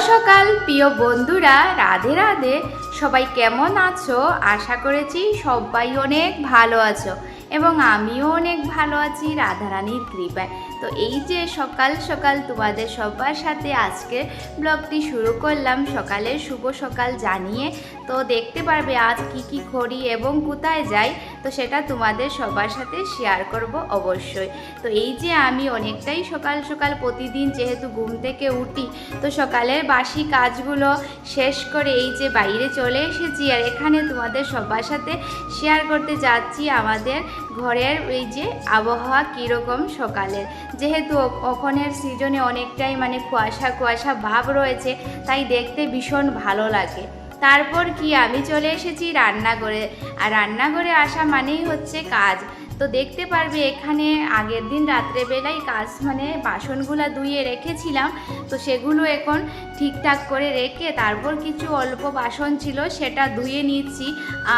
সকাল প্রিয় বন্ধুরা। রাধে রাধে। সবাই কেমন আছো? আশা করেছি সবাই অনেক ভালো আছো। এবং আমিও অনেক ভালো আছি, রাধারানীর কৃপায়। তো এই যে সকাল সকাল তোমাদের সবার সাথে আজকে ব্লগটি শুরু করলাম, সকালের শুভ সকাল জানিয়ে, তো দেখতে পারবে আজ কি কি করি এবং কোথায় যাই, তো সেটা তোমাদের সবার সাথে শেয়ার করব অবশ্যই। তো এই যে আমি অনেকটাই সকাল সকাল প্রতিদিন যেহেতু ঘুম থেকে উঠি, তো সকালের বাসি কাজগুলো শেষ করে এই যে বাইরে চলে এসেছি আর এখানে তোমাদের সবার সাথে শেয়ার করতে যাচ্ছি আমাদের ঘরের ওই যে আবহাওয়া কীরকম সকালের? যেহেতু ওখানের সিজনে অনেকটাই মানে কুয়াশা কুয়াশা ভাব রয়েছে, তাই দেখতে ভীষণ ভালো লাগে। তারপর কি আমি চলে এসেছি রান্নাঘরে। আর রান্নাঘরে আসা মানেই হচ্ছে কাজ। তো দেখতে পারবে এখানে আগের দিন রাত্রেবেলায় কাজ মানে বাসনগুলো ধুয়ে রেখেছিলাম। তো সেগুলো এখন ঠিকঠাক করে রেখে তারপর কিছু অল্প বাসন ছিল সেটা ধুয়ে নিচ্ছি।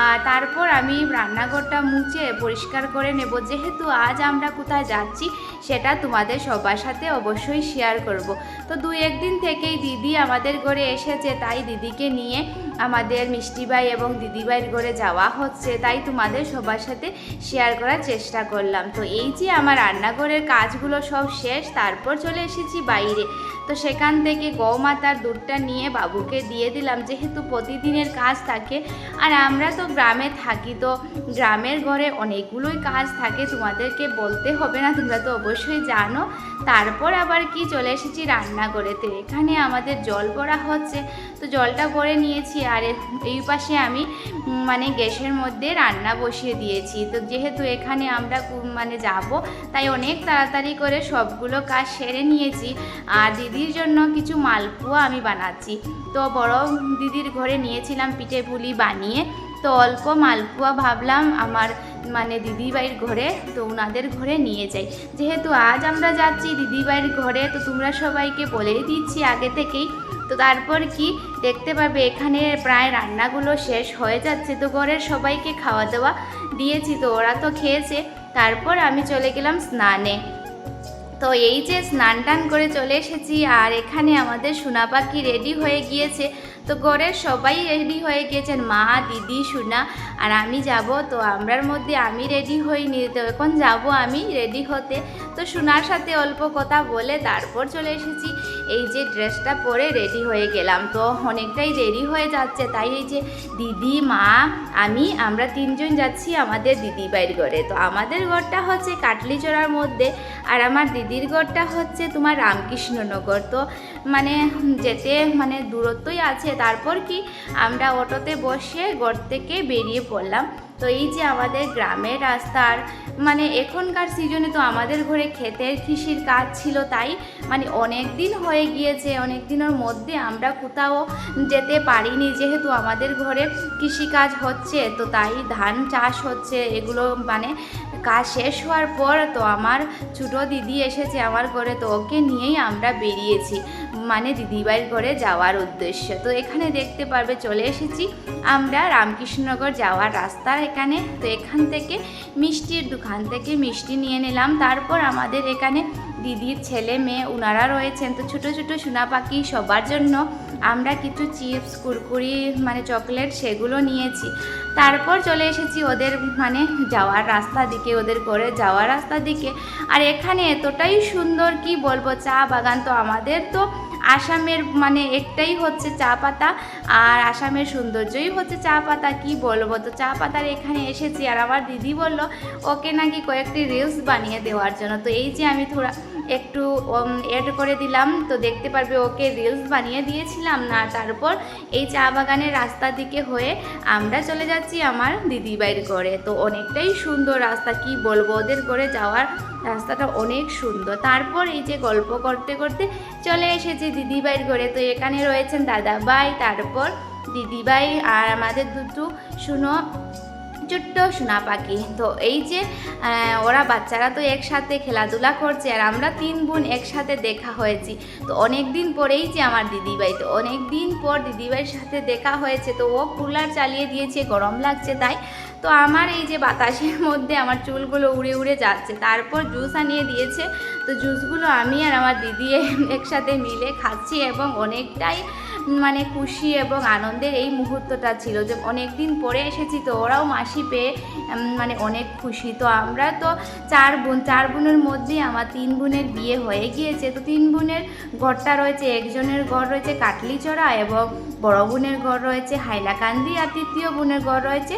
আর তারপর আমি রান্নাঘরটা মুছে পরিষ্কার করে নেব। যেহেতু আজ আমরা কোথায় যাচ্ছি সেটা তোমাদের সবার সাথে অবশ্যই শেয়ার করব। তো দু একদিন থেকেই দিদি আমাদের ঘরে এসেছে, তাই দিদিকে নিয়ে আমাদের মিষ্টিবাই এবং দিদিবাইয়ের ঘরে যাওয়া হচ্ছে, তাই তোমাদের সবার সাথে শেয়ার করার চেষ্টা করলাম। তো এই যে আমার রান্নাঘরের কাজগুলো সব শেষ, তারপর চলে এসেছি বাইরে। তো সেখান থেকে গৌমাতার দুধটা নিয়ে বাবুকে দিয়ে দিলাম, যেহেতু প্রতিদিনের কাজ থাকে। আর আমরা তো গ্রামে থাকি, তো গ্রামের ঘরে অনেকগুলোই কাজ থাকে, তোমাদেরকে বলতে হবে না, তোমরা তো অবশ্যই জানো। তারপর আবার কি চলে এসেছি রান্নাঘরেতে, এখানে আমাদের জল পড়া হচ্ছে। তো জলটা ভরে নিয়েছি, আর এই পাশে আমি মানে গ্যাসের মধ্যে রান্না বসিয়ে দিয়েছি। তো যেহেতু এখানে আমরা মানে যাব, তাই অনেক তাড়াতাড়ি করে সবগুলো কাজ সেরে নিয়েছি। আর দিদির জন্য কিছু মালপোয়া আমি বানাচ্ছি। তো বড় দিদির ঘরে নিয়েছিলাম পিঠে পুলি বানিয়ে। তো অল্প মালপোয়া ভাবলাম আমার মানে দিদিবাইয়ের ঘরে, তো ওনাদের ঘরে নিয়ে যাই। যেহেতু আজ আমরা যাচ্ছি দিদিবাইয়ের ঘরে, তো তোমরা সবাইকে বলেই দিচ্ছি আগে থেকেই। তো তারপর কি? দেখতে পাবে এখানে প্রায় রান্নাগুলো শেষ হয়ে যাচ্ছে। তো ঘরের সবাইকে খাওয়া দাওয়া দিয়েছি, তো ওরা তো খেয়েছে। তারপর আমি চলে গেলাম স্নানে। তো এই যে স্নান টান করে চলে এসেছি, আর এখানে আমাদের সোনা পাখি রেডি হয়ে গিয়েছে। তো ঘরের সবাই রেডি হয়ে গিয়েছেন, মা, দিদি, সোনা, আর আমি যাব। তো আমরার মধ্যে আমি রেডি হইনি তো এখন যাব আমি রেডি হতে। তো সোনার সাথে অল্প কথা বলে তারপর চলে এসেছি। এই যে ড্রেসটা পরে রেডি হয়ে গেলাম। তো অনেকটাই দেরি হয়ে যাচ্ছে। তাই এই যে দিদি, মা, আমি, আমরা তিনজন যাচ্ছি আমাদের দিদি বাড়ির ঘরে। তো আমাদের ঘরটা হচ্ছে কাটলিচড়ার মধ্যে আর আমার দিদির ঘরটা হচ্ছে তোমার রামকৃষ্ণনগর। তো মানে যেতে মানে দূরত্বই আছে। তারপর কি আমরা অটোতে বসে ঘর থেকে বেরিয়ে পড়লাম। তো এই যে আমাদের গ্রামের রাস্তার মানে এখনকার সিজনে তো আমাদের ঘরে ক্ষেতের কৃষির কাজ ছিল তাই মানে অনেক দিন হয়ে গিয়েছে অনেক দিনের মধ্যে আমরা কোথাও যেতে পারিনি যেহেতু আমাদের ঘরে কৃষিকাজ হচ্ছে, তো তাই ধান চাষ হচ্ছে, এগুলো মানে কাজ শেষ হওয়ার পর তো আমার ছোটো দিদি এসেছে আমার ঘরে, তো ওকে নিয়েই আমরা বেরিয়েছি। মানে দিদিবাড়ির ঘরে যাওয়ার উদ্দেশ্য। তো এখানে দেখতে পারবে, চলে এসেছি আমরা রামকৃষ্ণনগর যাওয়ার রাস্তা এখানে। তো এখান থেকে মিষ্টির দোকান থেকে মিষ্টি নিয়ে নিলাম। তারপর আমাদের এখানে দিদির ছেলে মেয়ে ওনারা রয়েছেন। তো ছোটো ছোটো সোনা পাখি সবার জন্য আমরা কিছু চিপস, কুরকুরি মানে চকলেট সেগুলো নিয়েছি। তারপর চলে এসেছি ওদের মানে যাওয়ার রাস্তা দিকে, ওদের করে যাওয়ার রাস্তা দিকে। আর এখানে এতটাই সুন্দর কি বলব, চা বাগান তো আমাদের তো আসামের মানে একটাই হচ্ছে চা পাতা আর আসামের সৌন্দর্যই হচ্ছে চা পাতা, কি বলব? তো চা পাতার এখানে এসেছি আর আমার দিদি বলল, ওকে নাকি কয়েকটি রিলস বানিয়ে দেওয়ার জন্য। তো এই যে আমি থোড়া একটু এড করে দিলাম, তো দেখতে পারবে ওকে রিলস বানিয়ে দিয়েছিলাম না। তারপর এই চা বাগানের রাস্তা দিকে হয়ে আমরা চলে যাচ্ছি আমার দিদিবাইয়ের ঘরে। তো অনেকটাই সুন্দর রাস্তা, কি বলব? ওদের ঘরে যাওয়ার রাস্তাটা অনেক সুন্দর। তারপর এই যে গল্প করতে করতে চলে এসেছি দিদিবাইয়ের ঘরে। তো এখানে রয়েছেন দাদাভাই তারপর দিদিভাই আর আমাদের দুটো শুনো, ছোট্ট সোনা পাখি। তো এই যে ওরা বাচ্চারা তো একসাথে খেলাধুলা করছে আর আমরা তিন বোন একসাথে দেখা হয়েছি। তো অনেক দিন পরেই যে আমার দিদিভাই তো অনেক দিন পর দিদিভাইয়ের সাথে দেখা হয়েছে। তো ও কুলার চালিয়ে দিয়েছে, গরম লাগছে তাই। তো আমার এই যে বাতাসের মধ্যে আমার চুলগুলো উড়ে উড়ে যাচ্ছে, তারপর জুস আনিয়ে দিয়েছে। তো জুসগুলো আমি আর আমার দিদি একসাথে মিলে খাচ্ছি এবং অনেকটাই মানে খুশি এবং আনন্দের এই মুহূর্তটা ছিল যে অনেক দিন পরে এসেছি তো ওরাও মাসি পেয়ে মানে অনেক খুশি। তো আমরা তো চার বোন, চার বোনের মধ্যে আমার তিন বোনের বিয়ে হয়ে গিয়েছে। তো তিন বোনের ঘরটা রয়েছে, একজনের ঘর রয়েছে কাটলিচড়া এবং বড় বোনের ঘর রয়েছে হাইলাকান্দি আর তৃতীয় বোনের ঘর রয়েছে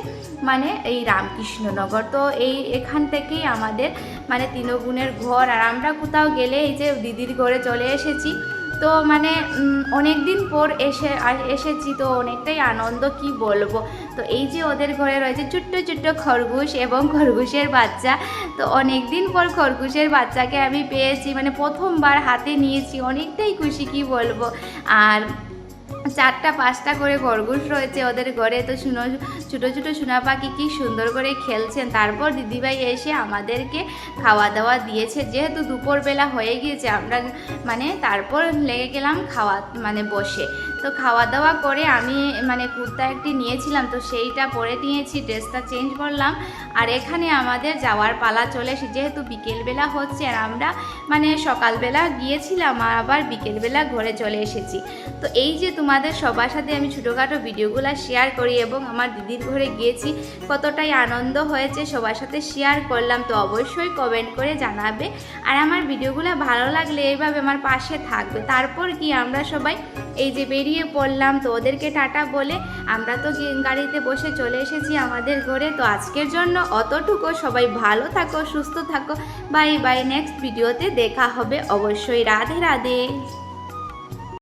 মানে এই রামকৃষ্ণনগর। তো এই এখান থেকেই আমাদের মানে তিন বোনের ঘর। আর আমরা কোথাও গেলে এই যে দিদির ঘরে চলে এসেছি। তো মানে অনেক দিন পর এসে এসেছি তো অনেকটাই আনন্দ, কি বলব? তো এই যে ওদের ঘরে রয়েছে ছোট্ট ছোট্ট খরগোশ এবং খরগোশের বাচ্চা, তো অনেক দিন পর খরগোশের বাচ্চাকে আমি পেয়েছি মানে প্রথমবার হাতে নিয়েছি, অনেকটাই খুশি, কি বলব? আর চারটা, পাঁচটা করে খরগোশ রয়েছে ওদের ঘরে। তো শুনো, ছোটো ছোটো সোনা পাখি কী সুন্দর করে খেলছেন। তারপর দিদিভাই এসে আমাদেরকে খাওয়া দাওয়া দিয়েছে। যেহেতু দুপুরবেলা হয়ে গিয়েছে, আমরা মানে তারপর লেগে গেলাম খাওয়া মানে বসে। তো খাওয়া দাওয়া করে আমি মানে কুর্তা একটি নিয়েছিলাম, তো সেইটা পরে নিয়েছি, ড্রেসটা চেঞ্জ করলাম। আর এখানে আমাদের যাওয়ার পালা চলে এসে, যেহেতু বিকেলবেলা হচ্ছে, আর আমরা মানে সকালবেলা গিয়েছিলাম আর আবার বিকেলবেলা ঘরে চলে এসেছি। তো এই যে তোমাদের সবার সাথে আমি ছোটোখাটো ভিডিওগুলো শেয়ার করি এবং আমার দিদির ঘরে গিয়েছি, কতটাই আনন্দ হয়েছে সবার সাথে শেয়ার করলাম, তো অবশ্যই কমেন্ট করে জানাবে। আর আমার ভিডিওগুলো ভালো লাগলে এইভাবে আমার পাশে থাকবে। তারপর কি আমরা সবাই এই যে বেরিয়ে পড়লাম, তো ওদেরকে টাটা বলে আমরা তো গাড়িতে বসে চলে এসেছি আমাদের ঘরে। তো আজকের জন্য অতটুকু। সবাই ভালো থাকো, সুস্থ থাকো। বাই বাই নেক্সট ভিডিওতে দেখা হবে। অবশ্যই রাধে রাধে।